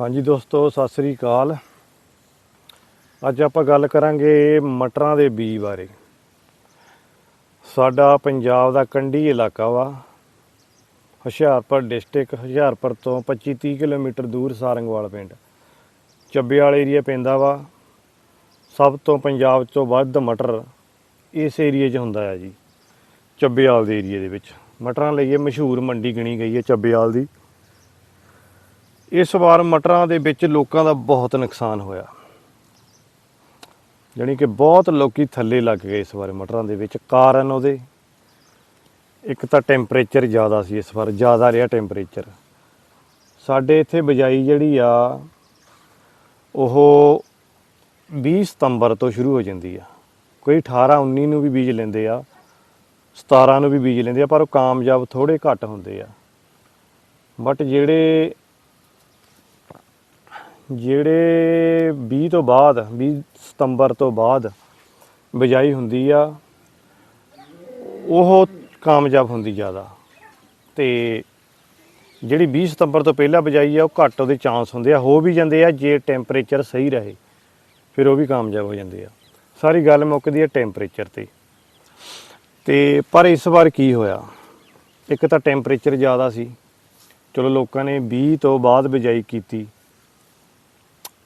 ਹਾਂਜੀ ਦੋਸਤੋ, ਸਤਿ ਸ੍ਰੀ ਅਕਾਲ। ਅੱਜ ਆਪਾਂ ਗੱਲ ਕਰਾਂਗੇ ਮਟਰਾਂ ਦੇ ਬੀਜ ਬਾਰੇ। ਸਾਡਾ ਪੰਜਾਬ ਦਾ ਕੰਢੀ ਇਲਾਕਾ ਵਾ। ਹੁਸ਼ਿਆਰਪੁਰ ਡਿਸਟ੍ਰਿਕਟ, ਹੁਸ਼ਿਆਰਪੁਰ ਤੋਂ 25-30 ਕਿਲੋਮੀਟਰ ਦੂਰ ਸਾਰੰਗਵਾਲ ਪਿੰਡ। ਚੱਬੇਵਾਲ ਏਰੀਆ ਪੈਂਦਾ ਵਾ। ਸਭ ਤੋਂ ਪੰਜਾਬ ਤੋਂ ਵੱਧ ਮਟਰ ਇਸ ਏਰੀਏ 'ਚ ਹੁੰਦਾ ਆ ਜੀ। ਚੱਬੇਵਾਲ ਦੇ ਏਰੀਏ ਦੇ ਵਿੱਚ। ਮਟਰਾਂ ਲਈ ਇਹ ਮਸ਼ਹੂਰ ਮੰਡੀ ਗਿਣੀ ਗਈ ਹੈ ਚੱਬੇਵਾਲ ਦੀ। ਇਸ ਵਾਰ ਮਟਰਾਂ ਦੇ ਵਿੱਚ ਲੋਕਾਂ ਦਾ ਬਹੁਤ ਨੁਕਸਾਨ ਹੋਇਆ। ਜਾਣੀ ਕਿ ਬਹੁਤ ਲੋਕੀ ਥੱਲੇ ਲੱਗ ਗਏ ਇਸ ਵਾਰ ਮਟਰਾਂ ਦੇ ਵਿੱਚ, ਕਾਰਨ ਉਹਦੇ। ਇੱਕ ਤਾਂ ਟੈਂਪਰੇਚਰ ਜ਼ਿਆਦਾ ਸੀ ਇਸ ਵਾਰ, ਜ਼ਿਆਦਾ ਰਿਹਾ ਟੈਂਪਰੇਚਰ। ਸਾਡੇ ਇੱਥੇ ਬਜਾਈ ਜਿਹੜੀ ਆ, ਉਹ 20 ਸਤੰਬਰ ਤੋਂ ਸ਼ੁਰੂ ਹੋ ਜਾਂਦੀ ਆ। ਕੋਈ 18 19 ਨੂੰ ਵੀ ਬੀਜ ਲੈਂਦੇ ਆ 17 ਨੂੰ ਵੀ ਬੀਜ ਲੈਂਦੇ ਆ, ਪਰ ਉਹ ਕਾਮਯਾਬ ਥੋੜੇ ਘੱਟ ਹੁੰਦੇ ਆ। ਬਟ ਜਿਹੜੇ ਜਿਹੜੇ 20 ਤੋਂ ਬਾਅਦ 20 ਸਤੰਬਰ ਤੋਂ ਬਾਅਦ ਬਿਜਾਈ ਹੁੰਦੀ ਆ, ਉਹ ਕਾਮਯਾਬ ਹੁੰਦੀ ਜ਼ਿਆਦਾ। ਤੇ ਜਿਹੜੀ 20 ਸਤੰਬਰ ਤੋਂ ਪਹਿਲਾਂ ਬਿਜਾਈ ਆ, ਉਹ ਘੱਟ ਉਹਦੇ ਚਾਂਸ ਹੁੰਦੇ ਆ, ਹੋ ਵੀ ਜਾਂਦੇ ਆ, ਜੇ ਟੈਂਪਰੇਚਰ ਸਹੀ ਰਹੇ, ਫਿਰ ਉਹ ਵੀ ਕਾਮਯਾਬ ਹੋ ਜਾਂਦੇ ਆ। ਸਾਰੀ ਗੱਲ ਮੁੱਕਦੀ ਹੈ ਟੈਂਪਰੇਚਰ ਤੇ। ਤੇ ਪਰ ਇਸ ਵਾਰ ਕੀ ਹੋਇਆ? ਇੱਕ ਤਾਂ ਟੈਂਪਰੇਚਰ ਜ਼ਿਆਦਾ ਸੀ। ਚਲੋ ਲੋਕਾਂ ਨੇ 20 ਤੋਂ ਬਾਅਦ ਬਿਜਾਈ ਕੀਤੀ।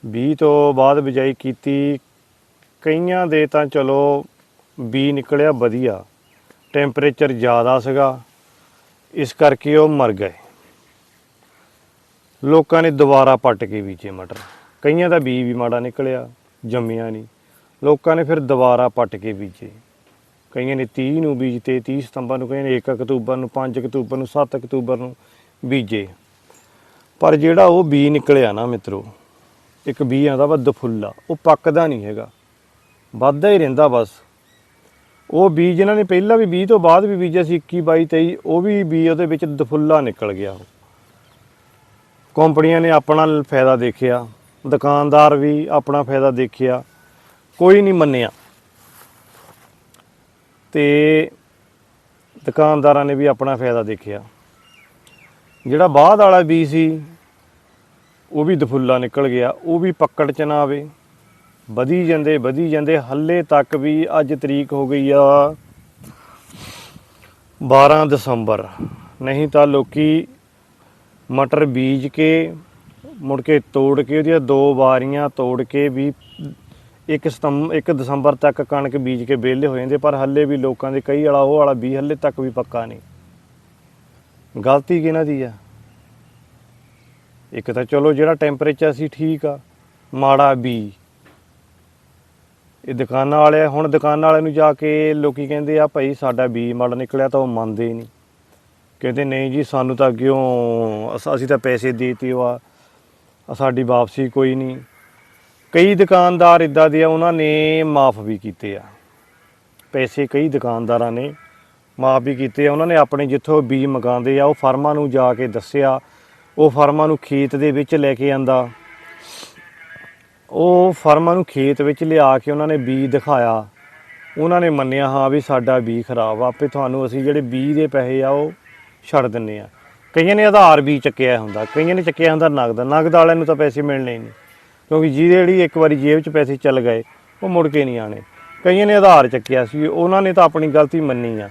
20 ਤੋਂ ਬਾਅਦ ਬਿਜਾਈ ਕੀਤੀ, ਕਈਆਂ ਦੇ ਤਾਂ ਚਲੋ ਬੀ ਨਿਕਲਿਆ ਵਧੀਆ, ਟੈਂਪਰੇਚਰ ਜ਼ਿਆਦਾ ਸੀਗਾ, ਇਸ ਕਰਕੇ ਉਹ ਮਰ ਗਏ। ਲੋਕਾਂ ਨੇ ਦੁਬਾਰਾ ਪੱਟ ਕੇ ਬੀਜੇ ਮਟਰ। ਕਈਆਂ ਦਾ ਬੀ ਵੀ ਮਾੜਾ ਨਿਕਲਿਆ, ਜੰਮਿਆ ਨਹੀਂ। ਲੋਕਾਂ ਨੇ ਫਿਰ ਦੁਬਾਰਾ ਪੱਟ ਕੇ ਬੀਜੇ। ਕਈਆਂ ਨੇ 30 ਨੂੰ ਬੀਜਤੇ 30 ਸਤੰਬਰ ਨੂੰ, ਕਈਆਂ ਨੇ 1 ਅਕਤੂਬਰ ਨੂੰ 5 ਅਕਤੂਬਰ ਨੂੰ 7 ਅਕਤੂਬਰ ਨੂੰ ਬੀਜੇ। ਪਰ ਜਿਹੜਾ ਉਹ ਬੀ ਨਿਕਲਿਆ ਨਾ ਮਿੱਤਰੋ ਇੱਕ ਬੀ ਆਉਂਦਾ ਵਾ ਦਫੁੱਲਾ ਉਹ ਪੱਕਦਾ ਨਹੀਂ ਹੈਗਾ। ਵੱਧਦਾ ਹੀ ਰਹਿੰਦਾ ਬਸ। ਉਹ ਬੀਜ ਜਿਹਨਾਂ ਨੇ ਪਹਿਲਾਂ ਵੀ 20 ਤੋਂ ਬਾਅਦ ਵੀ ਬੀਜਿਆ ਸੀ 21 22 23 ਉਹ ਵੀ ਬੀ ਉਹਦੇ ਵਿੱਚ ਦਫੁੱਲਾ ਨਿਕਲ ਗਿਆ ਉਹ। ਕੰਪਨੀਆਂ ਨੇ ਆਪਣਾ ਫਾਇਦਾ ਦੇਖਿਆ, ਦੁਕਾਨਦਾਰ ਵੀ ਆਪਣਾ ਫਾਇਦਾ ਦੇਖਿਆ, ਕੋਈ ਨਹੀਂ ਮੰਨਿਆ। ਤੇ ਦੁਕਾਨਦਾਰਾਂ ਨੇ ਵੀ ਆਪਣਾ ਫਾਇਦਾ ਦੇਖਿਆ। ਜਿਹੜਾ ਬਾਅਦ ਵਾਲਾ ਬੀ ਸੀ ਉਹ ਵੀ ਦਫੁੱਲਾ ਨਿਕਲ ਗਿਆ, ਉਹ ਵੀ ਪੱਕੜ ਚ ਨਾ ਆਵੇ। ਵਧੀ ਜਾਂਦੇ ਵਧੀ ਜਾਂਦੇ, ਹੱਲੇ ਤੱਕ ਵੀ ਅੱਜ ਤਰੀਕ ਹੋ ਗਈ ਆ 12 ਦਸੰਬਰ। ਨਹੀਂ ਤਾਂ ਲੋਕੀ ਮਟਰ ਬੀਜ ਕੇ, ਮੁੜ ਕੇ ਤੋੜ ਕੇ, ਉਹਦੀਆਂ ਦੋ ਵਾਰੀਆਂ ਤੋੜ ਕੇ ਵੀ ਇੱਕ ਸਤੰਬ 1 ਦਸੰਬਰ ਤੱਕ ਕਣਕ ਬੀਜ ਕੇ ਵਿਹਲੇ ਹੋ ਜਾਂਦੇ, ਪਰ ਹੱਲੇ ਵੀ ਲੋਕਾਂ ਦੇ ਕਈ ਵਾਲਾ ਉਹ ਵਾਲਾ ਵੀ ਹੱਲੇ ਤੱਕ ਵੀ ਪੱਕਾ ਨਹੀਂ। ਗਲਤੀ ਕਿਹਨਾਂ ਦੀ ਆ? ਇੱਕ ਤਾਂ ਚਲੋ ਜਿਹੜਾ ਟੈਂਪਰੇਚਰ ਸੀ ਠੀਕ ਆ, ਮਾੜਾ ਵੀ ਇਹ ਦੁਕਾਨਾਂ ਵਾਲੇ, ਹੁਣ ਦੁਕਾਨਾਂ ਵਾਲਿਆਂ ਨੂੰ ਜਾ ਕੇ ਲੋਕੀ ਕਹਿੰਦੇ ਆ, ਭਾਈ ਸਾਡਾ ਬੀ ਮਾੜਾ ਨਿਕਲਿਆ ਤਾਂ ਉਹ ਮੰਨਦੇ ਹੀ ਨਹੀਂ। ਕਹਿੰਦੇ, ਨਹੀਂ ਜੀ, ਸਾਨੂੰ ਤਾਂ ਕਿਉਂ ਅਸ- ਅਸੀਂ ਤਾਂ ਪੈਸੇ ਦੇਤੇ ਉਹ ਆ ਸਾਡੀ ਵਾਪਸੀ ਕੋਈ ਨਹੀਂ। ਕਈ ਦੁਕਾਨਦਾਰ ਇਦਾਂ ਦੇ ਆ, ਉਹਨਾਂ ਨੇ ਮਾਫ ਵੀ ਕੀਤੇ ਆ। ਪੈਸੇ ਕਈ ਦੁਕਾਨਦਾਰਾਂ ਨੇ ਮਾਫ ਵੀ ਕੀਤੇ ਆ। ਉਹਨਾਂ ਨੇ ਆਪਣੇ ਜਿੱਥੋਂ ਬੀ ਮਗਾਉਂਦੇ ਆ, ਉਹ ਫਰਮਾਂ ਨੂੰ ਜਾ ਕੇ ਦੱਸਿਆ ਉਹ ਫਾਰਮਾਂ ਨੂੰ ਖੇਤ ਦੇ ਵਿੱਚ ਲੈ ਕੇ ਆਂਦਾ। ਉਹ ਫਾਰਮਾਂ ਨੂੰ ਖੇਤ ਵਿੱਚ ਲਿਆ ਕੇ ਉਹਨਾਂ ਨੇ ਬੀ ਦਿਖਾਇਆ। ਉਹਨਾਂ ਨੇ ਮੰਨਿਆ, ਹਾਂ ਵੀ ਸਾਡਾ ਬੀ ਖਰਾਬ ਆ, ਆਪੇ ਤੁਹਾਨੂੰ ਅਸੀਂ ਜਿਹੜੇ ਬੀ ਦੇ ਪੈਸੇ ਆ, ਉਹ ਛੱਡ ਦਿੰਨੇ ਆ। ਕਈਆਂ ਨੇ ਆਧਾਰ ਵੀ ਚੱਕਿਆ ਹੁੰਦਾ, ਕਈਆਂ ਨੇ ਚੱਕਿਆ ਹੁੰਦਾ ਨਗਦ। ਨਗਦ ਵਾਲਿਆਂ ਨੂੰ ਤਾਂ ਪੈਸੇ ਮਿਲਣੇ ਹੀ ਨਹੀਂ, ਕਿਉਂਕਿ ਜਿਹਦੇ ਜਿਹੜੀ ਇੱਕ ਵਾਰੀ ਜੇਬ 'ਚ ਪੈਸੇ ਚੱਲ ਗਏ, ਉਹ ਮੁੜ ਕੇ ਨਹੀਂ ਆਣੇ ਕਈਆਂ ਨੇ ਆਧਾਰ ਚੱਕਿਆ ਸੀ, ਉਹਨਾਂ ਨੇ ਤਾਂ ਆਪਣੀ ਗਲਤੀ ਮੰਨੀ ਆ।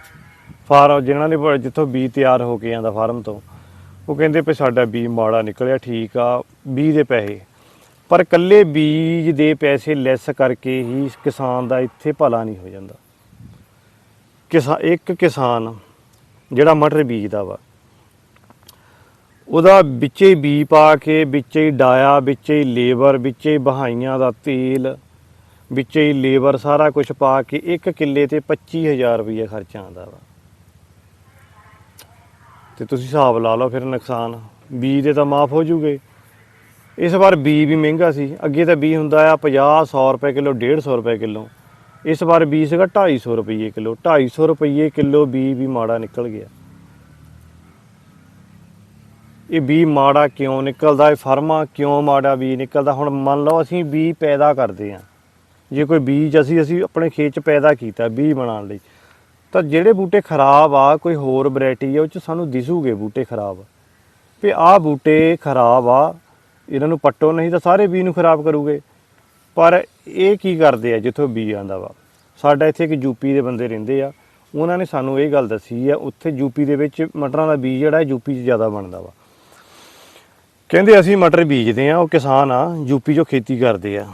ਫਾਰਮ, ਜਿਨ੍ਹਾਂ ਨੇ ਜਿੱਥੋਂ ਬੀ ਤਿਆਰ ਹੋ ਕੇ ਆਂਦਾ ਫਾਰਮ ਤੋਂ। ਉਹ ਕਹਿੰਦੇ ਵੀ ਸਾਡਾ ਬੀ ਮਾੜਾ ਨਿਕਲਿਆ, ਠੀਕ ਆ, ਬੀ ਦੇ ਪੈਸੇ। ਪਰ ਕੱਲੇ ਬੀਜ ਦੇ ਪੈਸੇ ਲੈਸ ਕਰਕੇ ਹੀ ਕਿਸਾਨ ਦਾ ਇੱਥੇ ਭਲਾ ਨਹੀਂ ਹੋ ਜਾਂਦਾ। ਕਿਸਾ, ਇੱਕ ਕਿਸਾਨ ਜਿਹੜਾ ਮਟਰ ਬੀਜਦਾ ਵਾ, ਉਹਦਾ ਵਿੱਚੇ ਹੀ ਬੀ ਪਾ ਕੇ, ਵਿੱਚੇ ਹੀ ਡਾਇਆ, ਵਿੱਚੇ ਹੀ ਲੇਬਰ, ਵਿੱਚੇ ਹੀ ਬਹਾਈਆਂ ਦਾ ਤੇਲ, ਵਿੱਚੇ ਹੀ ਲੇਬਰ ਸਾਰਾ ਕੁਝ ਪਾ ਕੇ ਇੱਕ ਕਿੱਲੇ ਤੇ 25000 ਰੁਪਏ ਖਰਚ ਆਉਂਦਾ ਵਾ। ਤੇ ਤੁਸੀਂ ਹਿਸਾਬ ਲਾ ਲਓ ਫਿਰ ਨੁਕਸਾਨ। ਬੀ ਦੇ ਤਾਂ ਮਾਫ ਹੋ ਜੂਗੇ। ਇਸ ਵਾਰ ਬੀ ਵੀ ਮਹਿੰਗਾ ਸੀ। ਅੱਗੇ ਤਾਂ ਬੀ ਹੁੰਦਾ ਆ 50 100 ਰੁਪਏ ਕਿਲੋ 150 ਰੁਪਏ ਕਿਲੋ। ਇਸ ਵਾਰ ਬੀ ਸੀਗਾ 250 ਰੁਪਏ ਕਿਲੋ। 250 ਰੁਪਏ ਕਿਲੋ ਬੀ ਵੀ ਮਾੜਾ ਨਿਕਲ ਗਿਆ। ਇਹ ਬੀ ਮਾੜਾ ਕਿਉਂ ਨਿਕਲਦਾ? ਇਹ ਫਰਮਾ ਕਿਉਂ ਮਾੜਾ ਬੀ ਨਿਕਲਦਾ? ਹੁਣ ਮੰਨ ਲਓ ਅਸੀਂ ਬੀ ਪੈਦਾ ਕਰਦੇ ਹਾਂ। ਜੇ ਕੋਈ ਬੀਜ ਅਸੀਂ ਅਸੀਂ ਆਪਣੇ ਖੇਤ 'ਚ ਪੈਦਾ ਕੀਤਾ ਬੀ ਬਣਾਉਣ ਲਈ। ਤਾਂ ਜਿਹੜੇ ਬੂਟੇ ਖਰਾਬ ਆ, ਕੋਈ ਹੋਰ ਵੈਰਾਈਟੀ ਆ, ਉਹ 'ਚ ਸਾਨੂੰ ਦਿਸੂਗੇ ਬੂਟੇ ਖਰਾਬ। ਵੀ ਆਹ ਬੂਟੇ ਖਰਾਬ ਆ, ਇਹਨਾਂ ਨੂੰ ਪੱਟੋ, ਨਹੀਂ ਤਾਂ ਸਾਰੇ ਬੀ ਨੂੰ ਖਰਾਬ ਕਰੂਗੇ। ਪਰ ਇਹ ਕੀ ਕਰਦੇ ਆ ਜਿੱਥੋਂ ਬੀ ਆਂਦਾ ਵਾ? ਸਾਡਾ ਇੱਥੇ ਇੱਕ ਯੂਪੀ ਦੇ ਬੰਦੇ ਰਹਿੰਦੇ ਆ। ਉਹਨਾਂ ਨੇ ਸਾਨੂੰ ਇਹ ਗੱਲ ਦੱਸੀ ਆ, ਉੱਥੇ ਯੂਪੀ ਦੇ ਵਿੱਚ ਮਟਰਾਂ ਦਾ ਬੀਜ ਜਿਹੜਾ ਯੂਪੀ 'ਚ ਜ਼ਿਆਦਾ ਬਣਦਾ ਵਾ। ਕਹਿੰਦੇ ਅਸੀਂ ਮਟਰ ਬੀਜਦੇ ਆ, ਉਹ ਕਿਸਾਨ ਆ ਯੂਪੀ 'ਚੋਂ ਖੇਤੀ ਕਰਦੇ ਆ।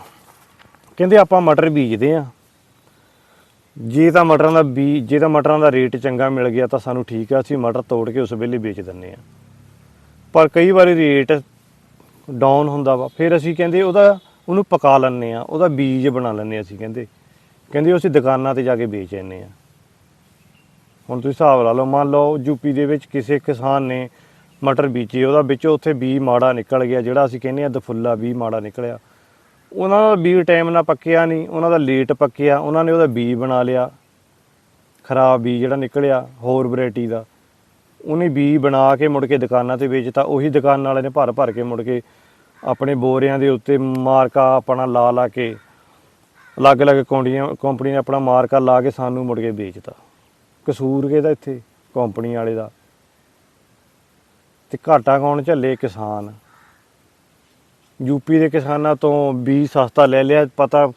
ਕਹਿੰਦੇ ਆਪਾਂ ਮਟਰ ਬੀਜਦੇ ਆ। ਜੇ ਤਾਂ ਮਟਰਾਂ ਦਾ ਬੀ ਜੇ ਤਾਂ ਮਟਰਾਂ ਦਾ ਰੇਟ ਚੰਗਾ ਮਿਲ ਗਿਆ ਤਾਂ ਸਾਨੂੰ ਠੀਕ ਆ, ਅਸੀਂ ਮਟਰ ਤੋੜ ਕੇ ਉਸ ਵੇਲੇ ਵੇਚ ਦਿੰਨੇ ਆ ਪਰ ਕਈ ਵਾਰੀ ਰੇਟ ਡਾਊਨ ਹੁੰਦਾ ਵਾ। ਫਿਰ ਅਸੀਂ ਕਹਿੰਦੇ ਉਹਦਾ ਉਹਨੂੰ ਪਕਾ ਲੈਂਦੇ ਆ ਉਹਦਾ ਬੀਜ ਬਣਾ ਲੈਂਦੇ ਆ ਅਸੀਂ ਕਹਿੰਦੇ। ਕਹਿੰਦੇ ਉਹ ਅਸੀਂ ਦੁਕਾਨਾਂ ਤੇ ਜਾ ਕੇ ਵੇਚ ਲੈਂਦੇ ਆ ਹੁਣ ਤੁਸੀਂ ਹਿਸਾਬ ਲਾ ਲਓ, ਮੰਨ ਲਓ ਯੂਪੀ ਦੇ ਵਿੱਚ ਕਿਸੇ ਕਿਸਾਨ ਨੇ ਮਟਰ ਬੀਜੇ, ਉਹਦਾ ਵਿੱਚੋਂ ਉੱਥੇ ਬੀ ਮਾੜਾ ਨਿਕਲ ਗਿਆ, ਜਿਹੜਾ ਅਸੀਂ ਕਹਿੰਦੇ ਆ ਦਫੁੱਲਾ ਬੀ ਮਾੜਾ ਨਿਕਲਿਆ। ਉਹਨਾਂ ਦਾ ਬੀ ਟਾਈਮ ਨਾਲ ਪੱਕਿਆ ਨਹੀਂ, ਉਹਨਾਂ ਦਾ ਲੇਟ ਪੱਕਿਆ, ਉਹਨਾਂ ਨੇ ਉਹਦਾ ਬੀ ਬਣਾ ਲਿਆ, ਖਰਾਬ ਬੀ ਜਿਹੜਾ ਨਿਕਲਿਆ ਹੋਰ ਵੈਰਾਈਟੀ ਦਾ। ਉਹਨੇ ਬੀ ਬਣਾ ਕੇ ਮੁੜ ਕੇ ਦੁਕਾਨਾਂ ਤੇ ਵੇਚਤਾ, ਉਹੀ ਦੁਕਾਨ ਵਾਲੇ ਨੇ ਭਰ ਭਰ ਕੇ ਮੁੜ ਕੇ ਆਪਣੇ ਬੋਰਿਆਂ ਦੇ ਉੱਤੇ ਮਾਰਕਾ ਆਪਣਾ ਲਾ ਲਾ ਕੇ ਅਲੱਗ-ਅਲੱਗ ਕੰਪਨੀਆਂ ਕੰਪਨੀ ਨੇ ਆਪਣਾ ਮਾਰਕਾ ਲਾ ਕੇ ਸਾਨੂੰ ਮੁੜ ਕੇ ਵੇਚਤਾ। ਕਸੂਰ ਕਿਹਦਾ ਇੱਥੇ? ਕੰਪਨੀ ਵਾਲੇ ਦਾ। ਤੇ ਘਾਟਾ ਕੌਣ ਝੱਲੇ? ਕਿਸਾਨ। ਯੂਪੀ ਦੇ ਕਿਸਾਨਾਂ ਤੋਂ ਬੀਜ ਸਸਤਾ ਲੈ ਲਿਆ, ਪਤਾ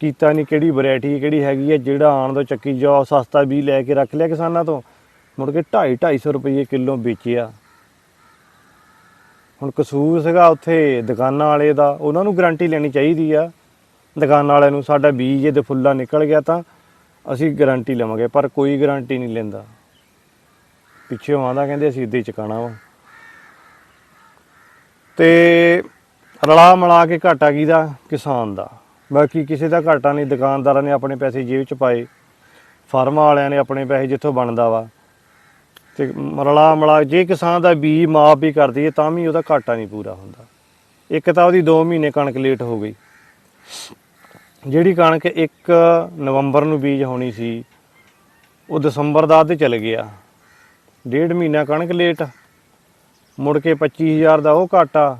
ਕੀਤਾ ਨਹੀਂ ਕਿਹੜੀ ਵੈਰਾਈਟੀ ਕਿਹੜੀ ਹੈਗੀ ਹੈ, ਜਿਹੜਾ ਆਣ ਤੋਂ ਚੱਕੀ ਜਾ ਸਸਤਾ ਬੀਜ ਲੈ ਕੇ ਰੱਖ ਲਿਆ ਕਿਸਾਨਾਂ ਤੋਂ। ਮੁੜ ਕੇ 2.5 250 ਰੁਪਏ ਕਿਲੋ ਵੇਚਿਆ। ਹੁਣ ਕਸੂਰ ਸੀਗਾ ਉੱਥੇ ਦੁਕਾਨਾਂ ਵਾਲੇ ਦਾ, ਉਹਨਾਂ ਨੂੰ ਗਾਰੰਟੀ ਲੈਣੀ ਚਾਹੀਦੀ ਆ। ਦੁਕਾਨਾਂ ਵਾਲਿਆਂ ਨੂੰ ਸਾਡਾ ਬੀਜ ਜੇ ਫੁੱਲਾ ਨਿਕਲ ਗਿਆ ਤਾਂ ਅਸੀਂ ਗਾਰੰਟੀ ਲਵਾਂਗੇ, ਪਰ ਕੋਈ ਗਾਰੰਟੀ ਨਹੀਂ ਲੈਂਦਾ। ਪਿੱਛੇ ਆਉਂਦਾ ਕਹਿੰਦੇ ਅਸੀਂ ਇੱਦਾਂ ਹੀ ਚੁਕਾਣਾ ਵਾ। ਤੇ ਰਲਾ ਮਿਲਾ ਕੇ ਘਾਟਾ ਕਿਹਦਾ? ਕਿਸਾਨ ਦਾ। ਬਾਕੀ ਕਿਸੇ ਦਾ ਘਾਟਾ ਨਹੀਂ, ਦੁਕਾਨਦਾਰਾਂ ਨੇ ਆਪਣੇ ਪੈਸੇ ਜੇਬ 'ਚ ਪਾਏ। ਫਾਰਮਾਂ ਵਾਲਿਆਂ ਨੇ ਆਪਣੇ ਪੈਸੇ ਜਿੱਥੋਂ ਬਣਦਾ ਵਾ। ਤੇ ਰਲਾ ਮਿਲਾ, ਜੇ ਕਿਸਾਨ ਦਾ ਬੀਜ ਮਾਫ ਵੀ ਕਰ ਦਈਏ, ਤਾਂ ਵੀ ਉਹਦਾ ਘਾਟਾ ਨਹੀਂ ਪੂਰਾ ਹੁੰਦਾ। ਇੱਕ ਤਾਂ ਉਹਦੀ 2 ਮਹੀਨੇ ਕਣਕ ਲੇਟ ਹੋ ਗਈ। ਜਿਹੜੀ ਕਣਕ 1 ਨਵੰਬਰ ਨੂੰ ਬੀਜ ਹੋਣੀ ਸੀ, ਉਹ ਦਸੰਬਰ ਦਾ ਤੇ ਚਲ ਗਿਆ। ਡੇਢ ਮਹੀਨਾ ਕਣਕ ਲੇਟ। ਮੁੜ ਕੇ 25000 ਦਾ ਉਹ ਘਾਟਾ।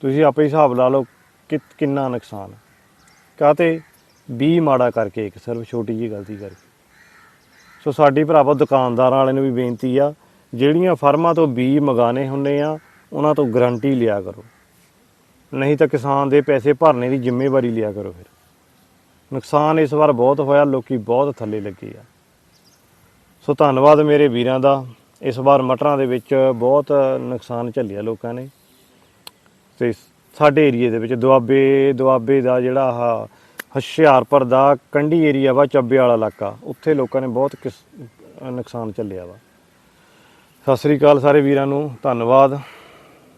ਤੁਸੀਂ ਆਪੇ ਹਿਸਾਬ ਲਾ ਲਓ ਕਿ ਕਿੰਨਾ ਨੁਕਸਾਨ ਕਾਤੇ 20 ਮਾੜਾ ਕਰਕੇ ਇੱਕ ਸਿਰਫ, ਛੋਟੀ ਜੀ ਗਲਤੀ ਕਰਕੇ। ਸੋ ਸਾਡੀ ਭਰਾਵੋ, ਦੁਕਾਨਦਾਰਾਂ ਵਾਲਿਆਂ ਨੂੰ ਵੀ ਬੇਨਤੀ ਆ, ਜਿਹੜੀਆਂ ਫਰਮਾਂ ਤੋਂ ਬੀ ਮੰਗਾਣੇ ਹੁੰਦੇ ਆ, ਉਹਨਾਂ ਤੋਂ ਗਾਰੰਟੀ ਲਿਆ ਕਰੋ। ਨਹੀਂ ਤਾਂ ਕਿਸਾਨ ਦੇ ਪੈਸੇ ਭਰਨੇ ਦੀ ਜ਼ਿੰਮੇਵਾਰੀ ਲਿਆ ਕਰੋ ਫਿਰ। ਨੁਕਸਾਨ ਇਸ ਵਾਰ ਬਹੁਤ ਹੋਇਆ, ਲੋਕੀ ਬਹੁਤ ਥੱਲੇ ਲੱਗੇ ਆ। ਸੋ ਧੰਨਵਾਦ ਮੇਰੇ ਵੀਰਾਂ ਦਾ। ਇਸ ਵਾਰ ਮਟਰਾਂ ਦੇ ਵਿੱਚ ਬਹੁਤ ਨੁਕਸਾਨ ਝੱਲਿਆ ਲੋਕਾਂ ਨੇ। ਤੇ ਸਾਡੇ ਏਰੀਏ ਦੇ ਵਿੱਚ ਦੁਆਬੇ ਦੁਆਬੇ ਦਾ ਜਿਹੜਾ ਆਹ ਹੁਸ਼ਿਆਰਪੁਰ ਦਾ ਕੰਢੀ ਏਰੀਆ ਵਾ, ਚੱਬੇ ਵਾਲਾ ਇਲਾਕਾ, ਉੱਥੇ ਲੋਕਾਂ ਨੇ ਬਹੁਤ ਕਿਸ- ਨੁਕਸਾਨ ਝੱਲਿਆ ਵਾ। ਸਤਿ ਸ੍ਰੀ ਅਕਾਲ ਸਾਰੇ ਵੀਰਾਂ ਨੂੰ, ਧੰਨਵਾਦ।